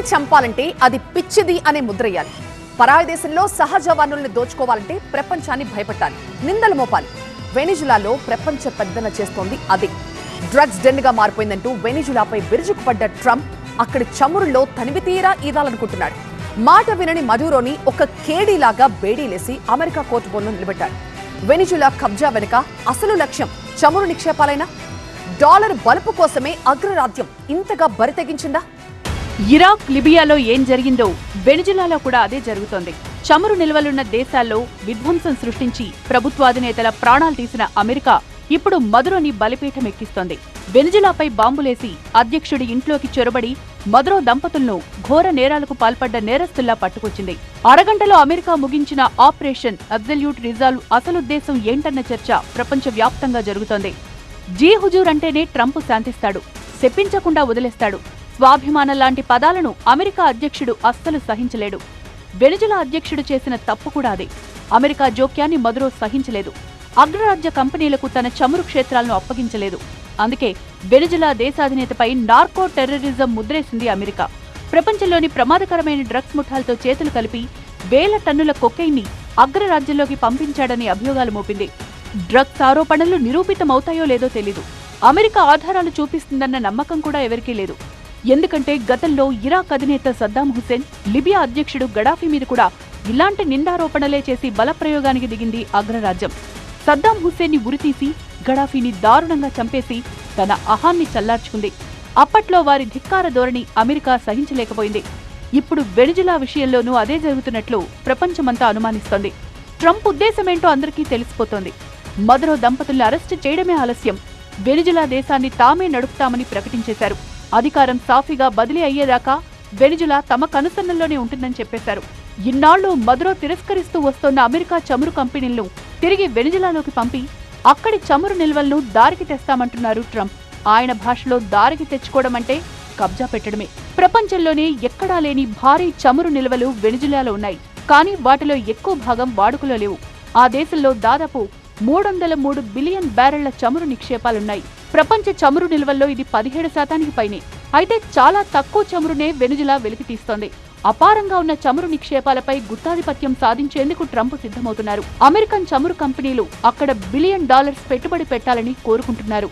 పిచ్చిని చంపాలంటే అది పిచ్చిది అనే ముద్రయ్యాలి పరాయి దేశంలో సహజ వనరుల్ని దోచుకోవాలంటే ప్రపంచాన్ని భయపెట్టాలి. నిందలు మోపాలి. వెనిజులాలో ప్రపంచ పెద్దన చేస్తోంది అదే. డ్రగ్స్ డెన్గా మారిపోయిందంటూ వెనిజులాపై విరుచుకుపడ్డ ట్రంప్ అక్కడి చమురుల్లో తనివి తీరా ఈదాలనుకుంటున్నాడు. మాట వినని మధురోని ఒక కేడీలాగా బేడీలేసి అమెరికా కోర్టు బోన్లో నిలబెట్టాడు. వెనిజులా కబ్జా వెనుక అసలు లక్ష్యం చమురు నిక్షేపాలైనా? డాలర్ బలుపు కోసమే అగ్రరాజ్యం ఇంతగా బరితెగించిందా ఇరాక్ లిబియాలో ఏం జరిగిందో వెనిజులాలో కూడా అదే జరుగుతోంది. చమురు నిల్వలున్న దేశాల్లో విధ్వంసం సృష్టించి ప్రభుత్వాధినేతల ప్రాణాలు తీసిన అమెరికా ఇప్పుడు మదురోని బలిపీఠం ఎక్కిస్తోంది. వెనిజులాపై బాంబులేసి అధ్యక్షుడి ఇంట్లోకి చొరబడి మదురో దంపతులను ఘోర నేరాలకు పాల్పడ్డ నేరస్తుల్లా పట్టుకొచ్చింది. అరగంటలో అమెరికా ముగించిన ఆపరేషన్ అబ్జల్యూట్ రిజాల్వ్ అసలుద్దేశం ఏంటన్న చర్చ ప్రపంచవ్యాప్తంగా జరుగుతోంది. జీ హుజూర్ అంటేనే ట్రంప్ శాంతిస్తాడు. శపించకుండా వదిలేస్తాడు. స్వాభిమానం లాంటి పదాలను అమెరికా అధ్యక్షుడు అస్సలు సహించలేడు. వెనుజులా అధ్యక్షుడు చేసిన తప్పు కూడా అదే. America జోక్యాన్ని Maduro సహించలేదు. అగ్రరాజ్య కంపెనీలకు తన చమురు క్షేత్రాలను అప్పగించలేదు. అందుకే వెనుజులా దేశాధినేతపై నార్కో టెర్రరిజం ముద్రేసింది అమెరికా. ప్రపంచంలోని ప్రమాదకరమైన డ్రగ్స్ ముఠాలతో చేతులు కలిపి వేల టన్నుల కొకైన్ని అగ్రరాజ్యంలోకి పంపించాడని అభియోగాలు మోపింది. డ్రగ్స్ ఆరోపణలు నిరూపితమవుతాయో లేదో తెలీదు. అమెరికా ఆధారాలు చూపిస్తుందన్న నమ్మకం కూడా ఎవరికీ లేదు. ఎందుకంటే గతంలో ఇరాక్ అధినేత సద్దాం హుసేన్ లిబియా అధ్యక్షుడు గడాఫీ మీద కూడా ఇలాంటి నిందారోపణలే చేసి బలప్రయోగానికి దిగింది అగ్రరాజ్యం. సద్దాం హుస్సేన్ని ఉరితీసి గడాఫీని దారుణంగా చంపేసి తన అహాన్ని చల్లార్చుకుంది. అప్పట్లో వారి ధిక్కార ధోరణి అమెరికా సహించలేకపోయింది. ఇప్పుడు వెనిజులా విషయంలోనూ అదే జరుగుతున్నట్లు ప్రపంచమంతా అనుమానిస్తోంది. ట్రంప్ ఉద్దేశమేంటో అందరికీ తెలిసిపోతోంది. మదరో దంపతుల్ని అరెస్టు చేయడమే ఆలస్యం. వెనిజులా దేశాన్ని తామే నడుపుతామని ప్రకటించేశారు. అధికారం సాఫీగా బదిలీ అయ్యేదాకా వెనిజులా తమ కనుసన్నల్లోనే ఉంటుందని చెప్పేశారు. ఇన్నాళ్ళు మదురో తిరస్కరిస్తూ వస్తోన్న అమెరికా చమురు కంపెనీలను తిరిగి వెనిజులాలోకి పంపి అక్కడి చమురు నిల్వలను దారికి తెస్తామంటున్నారు ట్రంప్. ఆయన భాషలో దారికి తెచ్చుకోవడం అంటే కబ్జా పెట్టడమే. ప్రపంచంలోనే ఎక్కడా లేని భారీ చమురు నిల్వలు వెనిజులాలో ఉన్నాయి. కానీ వాటిలో ఎక్కువ భాగం వాడుకలో లేవు. ఆ దేశంలో దాదాపు మూడు వందల మూడు బిలియన్ బ్యారెళ్ళ చమురు నిక్షేపాలున్నాయి. ప్రపంచ చమురు నిల్వల్లో ఇది పదిహేడు శాతానికి పైనే. అయితే చాలా తక్కువ చమురునే వెనుజులా వెలికి తీస్తోంది. అపారంగా ఉన్న చమురు నిక్షేపాలపై గుత్తాధిపత్యం సాధించేందుకు ట్రంప్ సిద్ధమవుతున్నారు. అమెరికన్ చమురు కంపెనీలు అక్కడ బిలియన్ డాలర్స్ పెట్టుబడి పెట్టాలని కోరుకుంటున్నారు.